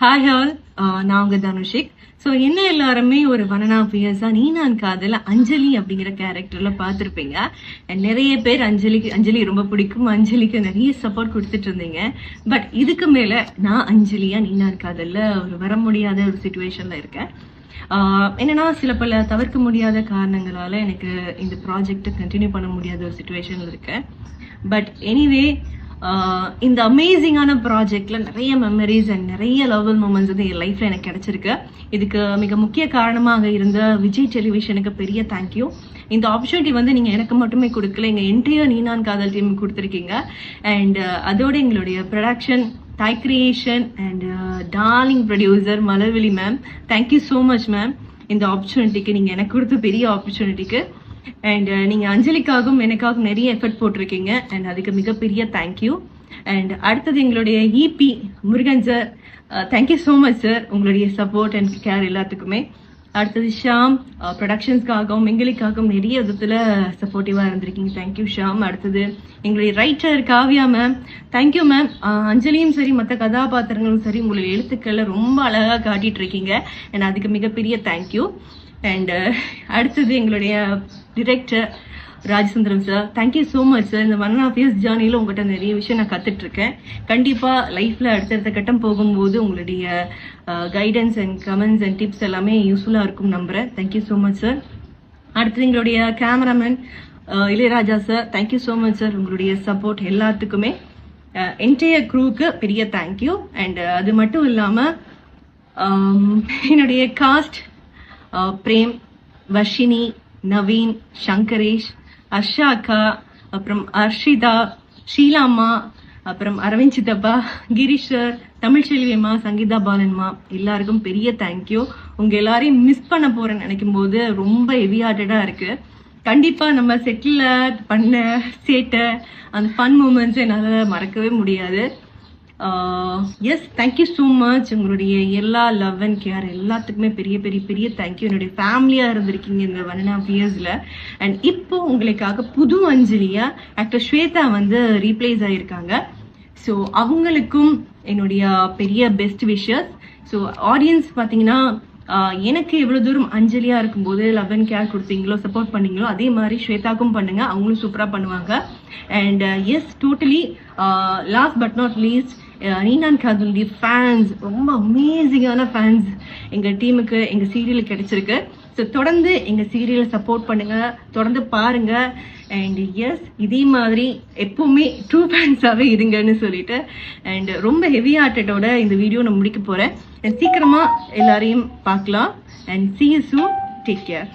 Hi hall நான் உங்க தனுஷிக். So என்ன எல்லாருமே ஒரு ஒன் அண்ட் ஆஃப் நீ நான் காதல அஞ்சலி அப்படிங்கிற கேரக்டர்ல பார்த்துருப்பீங்க. நிறைய பேர் அஞ்சலிக்கு அஞ்சலி ரொம்ப பிடிக்கும். அஞ்சலிக்கு நிறைய சப்போர்ட் கொடுத்துட்டு இருந்தீங்க. பட் இதுக்கு மேல நான் அஞ்சலியா நீ நான் காதல்ல ஒரு வர முடியாத ஒரு சுச்சுவேஷன்ல இருக்கேன். என்னன்னா சில பல தவிர்க்க முடியாத காரணங்களால எனக்கு இந்த ப்ராஜெக்ட் கண்டினியூ பண்ண முடியாத ஒரு சுச்சுவேஷன்ல இருக்கேன். பட் எனிவே இந்த அமேசிங்கான ப்ராஜெக்டில் நிறைய மெமரிஸ் அண்ட் நிறைய லவல் மூமெண்ட்ஸ் வந்து என் லைஃப்பில் எனக்கு கிடச்சிருக்கு. இதுக்கு மிக முக்கிய காரணமாக இருந்த விஜய் டெலிவிஷனுக்கு பெரிய தேங்க்யூ இந்த ஆப்பர்ச்சுனிட்டி வந்து நீங்கள் எனக்கு மட்டுமே கொடுக்கல எங்கள் என்டையர் நீனான் காதல் டீம் கொடுத்துருக்கீங்க. அண்ட் அதோட எங்களுடைய production Thai creation and darling producer Malarvizhi ma'am thank you so much ma'am இந்த ஆப்பர்ச்சுனிட்டிக்கு நீங்கள் எனக்கு கொடுத்த பெரிய ஆப்பர்ச்சுனிட்டிக்கு அண்ட் uh, நீங்கள் அஞ்சலிக்காகவும் எனக்காகவும் நிறைய எஃபர்ட் போட்டிருக்கீங்க. அண்ட் அதுக்கு மிகப்பெரிய தேங்க்யூ அண்ட் அடுத்தது எங்களுடைய EP Murugan sir thank you so much sir உங்களுடைய சப்போர்ட் அண்ட் கேர் எல்லாத்துக்குமே. அடுத்தது ஷாம் ப்ரொடக்ஷன்ஸ்க்காகவும் uh, எங்களுக்காகவும் நிறைய விதத்தில் சப்போர்ட்டிவாக இருந்திருக்கீங்க. தேங்க்யூ ஷாம் அடுத்தது எங்களுடைய writer Kavya ma'am thank you ma'am அஞ்சலியும் சரி மற்ற கதாபாத்திரங்களும் சரி உங்களுடைய எழுத்துக்களை ரொம்ப அழகாக காட்டிகிட்ருக்கீங்க அண்ட் அதுக்கு மிகப்பெரிய தேங்க்யூ அண்டு uh, அடுத்தது எங்களுடைய director Rajasundaram sir thank you so much sir இந்த ஒன் ஆஃப் இயர்ஸ் ஜேர்னியில் உங்கள்கிட்ட நிறைய விஷயம் நான் கற்றுட்டு இருக்கேன் கண்டிப்பாக லைஃப்பில் அடுத்தடுத்த கட்டம் போகும்போது உங்களுடைய guidance and comments and tips எல்லாமே யூஸ்ஃபுல்லாக இருக்கும் நம்புகிறேன் தேங்க்யூ ஸோ மச் சார் அடுத்தது எங்களுடைய cameraman uh, Ilayaraja sir thank you so much sir உங்களுடைய சப்போர்ட் எல்லாத்துக்குமே. Uh, என்டையர் க்ரூவுக்கு பெரிய தேங்க்யூ அண்ட் அது மட்டும் இல்லாமல் um, என்னுடைய காஸ்ட் பிரேம் வர்ஷினி நவீன் சங்கரேஷ் அர்ஷா அக்கா அப்புறம் அர்ஷிதா ஷீலாம்மா அப்புறம் அரவிந்த் சித்தப்பா கிரீஷ் சார் தமிழ்ச்செல்வி அம்மா சங்கீதா பாலன்மா எல்லாருக்கும் பெரிய தேங்க்யூ உங்கள் எல்லாரையும் மிஸ் பண்ண போகிறேன்னு நினைக்கும் போது ரொம்ப ஹெவி இருக்குது கண்டிப்பாக நம்ம செட்டில் பண்ண சேட்டை அந்த ஃபன் மூமெண்ட்ஸ் என்னால் மறக்கவே முடியாது. எஸ் தேங்க்யூ ஸோ மச் உங்களுடைய எல்லா லவ் அண்ட் கேர் எல்லாத்துக்குமே பெரிய பெரிய பெரிய தேங்க்யூ என்னுடைய ஃபேமிலியாக இருந்திருக்கீங்க இந்த ஒன் அண்ட் ஆஃப் இயர்ஸில் அண்ட் இப்போ உங்களுக்காக புது அஞ்சலியாக ஆக்டர் ஸ்வேதா வந்து ரீப்ளேஸ் ஆகியிருக்காங்க ஸோ அவங்களுக்கும் என்னுடைய பெரிய பெஸ்ட் விஷஸ் ஸோ ஆடியன்ஸ் பார்த்தீங்கன்னா uh, எனக்கு எவ்வளோ தூரம் அஞ்சலியாக இருக்கும்போது லவ் அண்ட் கேர் கொடுத்தீங்களோ சப்போர்ட் பண்ணீங்களோ அதே மாதிரி ஸ்வேதாக்கும் பண்ணுங்கள் அவங்களும் சூப்பராக பண்ணுவாங்க. And yes totally last but not least நீனான் காதுலுடைய ஃபேன்ஸ் ரொம்ப அமேசிங்கான ஃபேன்ஸ் எங்கள் டீமுக்கு எங்கள் சீரியலுக்கு கிடைச்சிருக்கு. ஸோ தொடர்ந்து எங்கள் சீரியலை சப்போர்ட் பண்ணுங்கள் தொடர்ந்து பாருங்கள் அண்ட் எஸ் இதே மாதிரி எப்போவுமே ட்ரூ ஃபேன்ஸாகவே இருங்கன்னு சொல்லிட்டு அண்ட் ரொம்ப ஹெவி ஹார்ட்டடோட இந்த வீடியோ நான் முடிக்க போகிறேன் சீக்கிரமாக எல்லாரையும் பார்க்கலாம். And see you take care